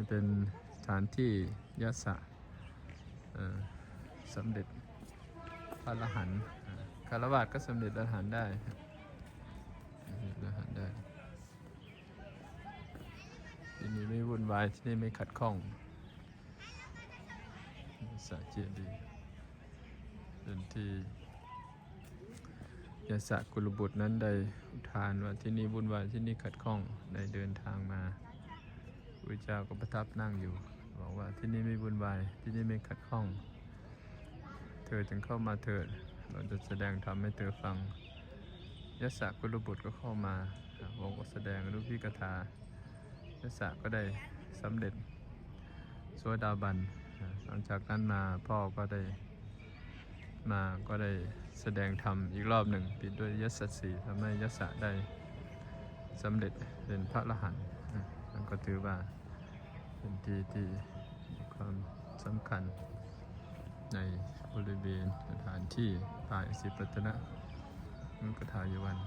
นี่เป็นสถานที่ยศะเอ่อสำเร็จพระอรหันต์อ่าคารวะก็สำเร็จอรหันได้ครับสำเร็จอรหันได้ที่นี่ไม่วุ่นวายที่นี่ไม่ขัดข้องสะเจดีย์เป็นที่ยาสะกุลบุตรนั้นได้อุทานว่าที่นี่วุ่นวายที่นี่ขัดข้องได้เดินทางมา พระเจ้าก็ประทับนั่งอยู่ บอกว่าที่นี่ไม่วุ่นวายที่นี่ไม่ขัดข้อง เธอจึงเข้ามาเถิด เราจะแสดงธรรมให้เธอฟังยศกุลบุตรก็เข้ามาอ่าวงก็แสดงรูปพิกถายศก็ได้สำเร็จสวดาบันหลังจากนั้นมาพ่อก็ได้มาก็ได้แสดงธรรมอีกรอบหนึ่งปิดด้วยยศสีทำให้ยศได้สำเร็จเป็นพระอรหันต์อ่านั่น ก็ถือว่าเป็นที่ที่มีความสำคัญในบริเวณสถานที่ป่าอิสิปตนะมุกทายวัน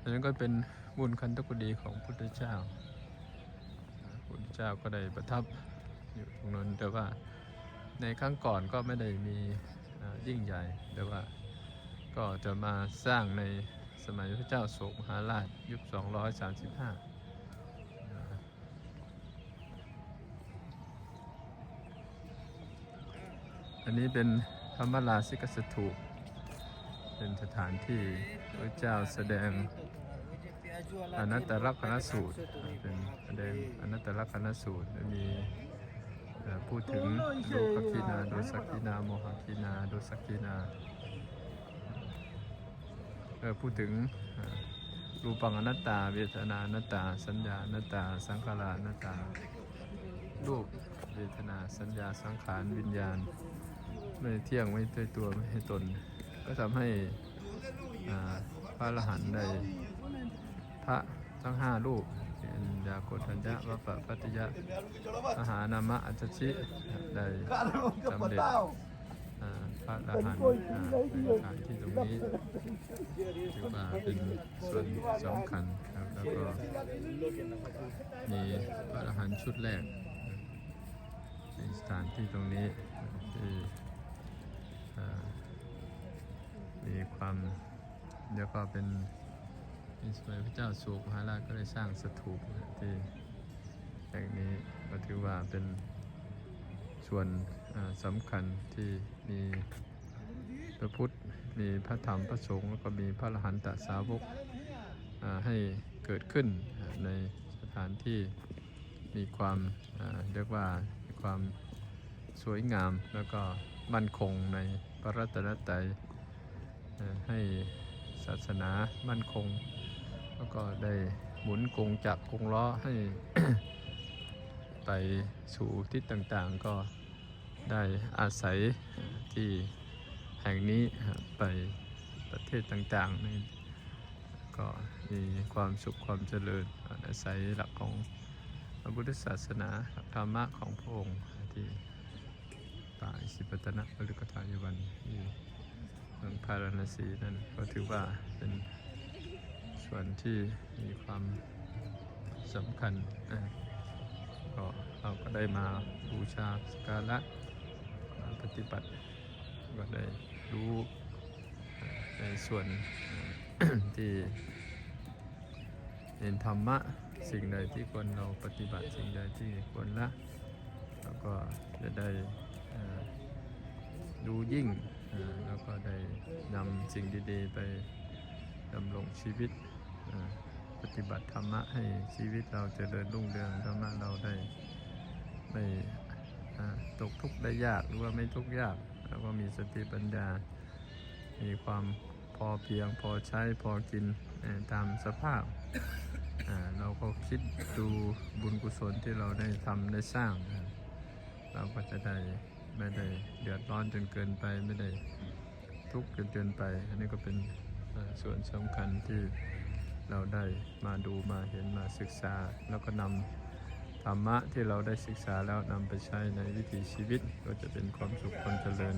อันนั้นก็เป็นบุญคันตกุดีของพุทธเจ้า พุทธเจ้าก็ได้ประทับอยู่ตรงนั้นแต่ว่าในครั้งก่อนก็ไม่ได้มียิ่งใหญ่ แต่ว่าก็จะมาสร้างในสมัยพระเจ้าโศกมหาราชยุค 235 อันนี้เป็นธรรมราชิกสถูปเป็นสถานที่พระเจ้าแสดงอนัตตลักษณสูตรเป็นแสดงอนัตตลักษณสูตรและมีพูดถึงโลกคีนาโดสักคีนาโมหคีนาโดสักคีนาพูดถึงรูปังอนัตตา เวทนาอนัตตา สัญญาอนัตตา สังขารอนัตตารูปเวทนาสัญญาสังขารวิญญาณ ไม่เที่ยงไม่ใช่ตัวไม่ให้ตน ก็ทำให้พระอรหันต์ได้พระทั้งห้ารูปเป็นยาโกตัญญะวัปปะปัตยะมหานามะอัจฉิได้สำเร็จพระอรหันต์อ่าในสถานที่ตรงนี้ถือว่าเป็นส่วนสำคัญครับแล้วก็มีพระอรหันต์ชุดแรกในสถานที่ตรงนี้ที่เอ่อ มีความเดี๋ยวก็เป็นมีสมัยพระเจ้าสุมหาราชก็ได้สร้างสถูปที่แห่งนี้ก็ถือว่าเป็นส่วนสำคัญที่มีพระพุทธ มีพระธรรมพระสงฆ์แล้วก็มีพระอรหันตสาวกให้เกิดขึ้นในสถานที่มีความเรียกว่ามีความสวยงามแล้วก็มั่นคงใน พระรัตนตรัยให้ศาสนามั่นคง แล้วก็ได้หมุนกงจักรกงล้อให้ไปสู่ทิศต่างๆ ก็ได้อาศัยที่แห่งนี้ไปประเทศต่างๆนี่ก็มีความสุขความเจริญอาศัยหลักของพระพุทธศาสนาหลักธรรมะของพระองค์ที่ ป่าอิสิปตนะปริกทายวันที่เมืองพาราณสีนั่นก็ถือว่าเป็นส่วนที่มีความสำคัญนะก็เราก็ได้มาบูชาสการะมาปฏิบัติก็ได้รู้ในส่วนที่เห็นธรรมะสิ่งใดที่ควรเราปฏิบัติสิ่งใดที่ควรละ แล้วก็จะได้ ดูยิ่ง แล้วก็ได้นำสิ่งดีๆ ไปดำรงชีวิต ปฏิบัติธรรมะให้ชีวิตเราจเจริญรุ่งเรืองธรรมะเราได้ไม่ตกทุกข์ได้ยาก หรือว่าไม่ทุกข์ยาก แล้วก็มีสติปัญญา มีความพอเพียงพอใช้พอกินตามสภาพ เราก็คิดดูบุญกุศลที่เราได้ทำได้สร้าง เราก็จะได้ ไม่ได้เดือดร้อนจนเกินไปไม่ได้ทุกข์จนเกินไป อันนี้ก็เป็นส่วนสำคัญที่เราได้มาดูมาเห็นมาศึกษา แล้วก็นำธรรมะที่เราได้ศึกษาแล้วนำไปใช้ในวิถีชีวิต ก็จะเป็นความสุขความเจริญ